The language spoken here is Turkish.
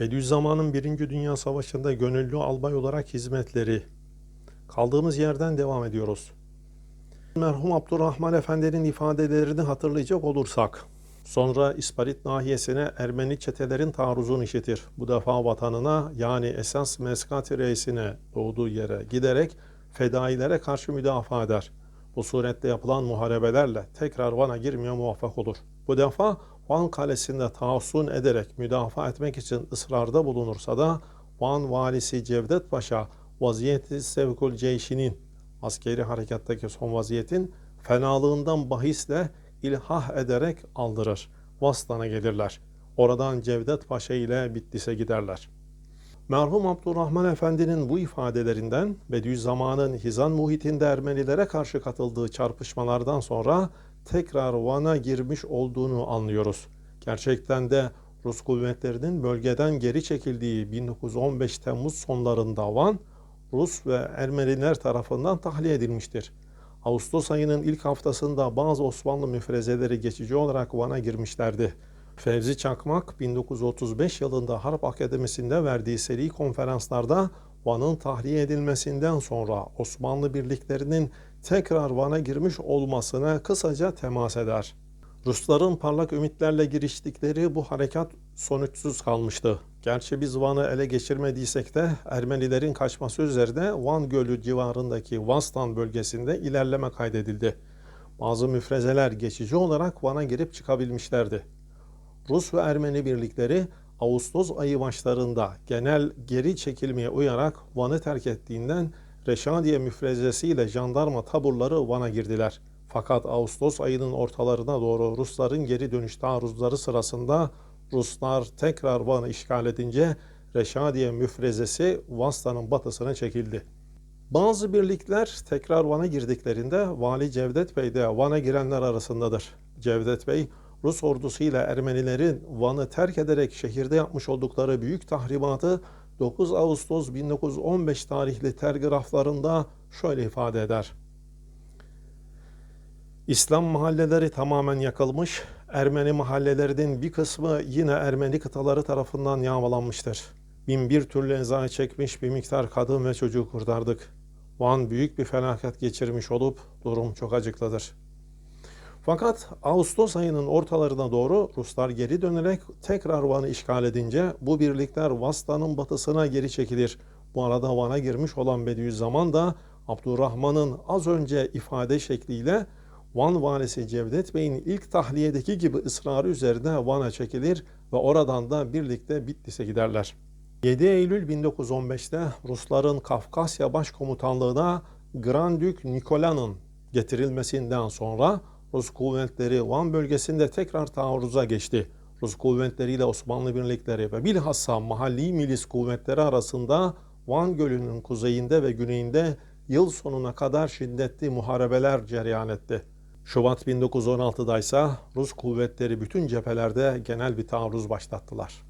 Bediüzzaman'ın Birinci Dünya Savaşı'nda gönüllü albay olarak hizmetleri. Kaldığımız yerden devam ediyoruz. Merhum Abdurrahman Efendi'nin ifadelerini hatırlayacak olursak, sonra İsparit nahiyesine Ermeni çetelerin taarruzunu işitir. Bu defa vatanına yani esas meskat reisine doğduğu yere giderek fedailere karşı müdafaa eder. Bu surette yapılan muharebelerle tekrar Van'a girmeye muvaffak olur. Bu defa Van kalesinde taassun ederek müdafaa etmek için ısrarda bulunursa da Van valisi Cevdet Paşa vaziyeti sevkul ceyşinin askeri harekattaki son vaziyetin fenalığından bahisle ilhah ederek aldırır. Vastan'a gelirler. Oradan Cevdet Paşa ile Bitlis'e giderler. Merhum Abdurrahman Efendi'nin bu ifadelerinden Bediüzzaman'ın Hizan muhitinde Ermenilere karşı katıldığı çarpışmalardan sonra tekrar Van'a girmiş olduğunu anlıyoruz. Gerçekten de Rus kuvvetlerinin bölgeden geri çekildiği 1915 Temmuz sonlarında Van, Rus ve Ermeniler tarafından tahliye edilmiştir. Ağustos ayının ilk haftasında bazı Osmanlı müfrezeleri geçici olarak Van'a girmişlerdi. Fevzi Çakmak 1935 yılında Harp Akademisi'nde verdiği seri konferanslarda Van'ın tahliye edilmesinden sonra Osmanlı birliklerinin tekrar Van'a girmiş olmasına kısaca temas eder. Rusların parlak ümitlerle giriştikleri bu harekat sonuçsuz kalmıştı. Gerçi biz Van'ı ele geçirmediysek de Ermenilerin kaçması üzerine Van Gölü civarındaki Vastan bölgesinde ilerleme kaydedildi. Bazı müfrezeler geçici olarak Van'a girip çıkabilmişlerdi. Rus ve Ermeni birlikleri Ağustos ayı başlarında genel geri çekilmeye uyarak Van'ı terk ettiğinden Reşadiye müfrezesiyle jandarma taburları Van'a girdiler. Fakat Ağustos ayının ortalarına doğru Rusların geri dönüş taarruzları sırasında Ruslar tekrar Van'ı işgal edince Reşadiye müfrezesi Vastan'ın batısına çekildi. Bazı birlikler tekrar Van'a girdiklerinde Vali Cevdet Bey de Van'a girenler arasındadır. Cevdet Bey, Rus ordusuyla Ermenilerin Van'ı terk ederek şehirde yapmış oldukları büyük tahribatı 9 Ağustos 1915 tarihli telgraflarında şöyle ifade eder. İslam mahalleleri tamamen yakılmış, Ermeni mahallelerinin bir kısmı yine Ermeni kıtaları tarafından yağmalanmıştır. Bin bir türlü ezaya çekmiş bir miktar kadın ve çocuğu kurtardık. Van büyük bir felaket geçirmiş olup durum çok acıklıdır. Fakat Ağustos ayının ortalarına doğru Ruslar geri dönerek tekrar Van'ı işgal edince bu birlikler Vastan'ın batısına geri çekilir. Bu arada Van'a girmiş olan Bediüzzaman da Abdurrahman'ın az önce ifade şekliyle Van valisi Cevdet Bey'in ilk tahliyedeki gibi ısrarı üzerine Van'a çekilir ve oradan da birlikte Bitlis'e giderler. 7 Eylül 1915'te Rusların Kafkasya Başkomutanlığı'na Grand Dük Nikola'nın getirilmesinden sonra Rus kuvvetleri Van bölgesinde tekrar taarruza geçti. Rus kuvvetleriyle Osmanlı birlikleri ve bilhassa mahalli milis kuvvetleri arasında Van Gölü'nün kuzeyinde ve güneyinde yıl sonuna kadar şiddetli muharebeler cereyan etti. Şubat 1916'da ise Rus kuvvetleri bütün cephelerde genel bir taarruz başlattılar.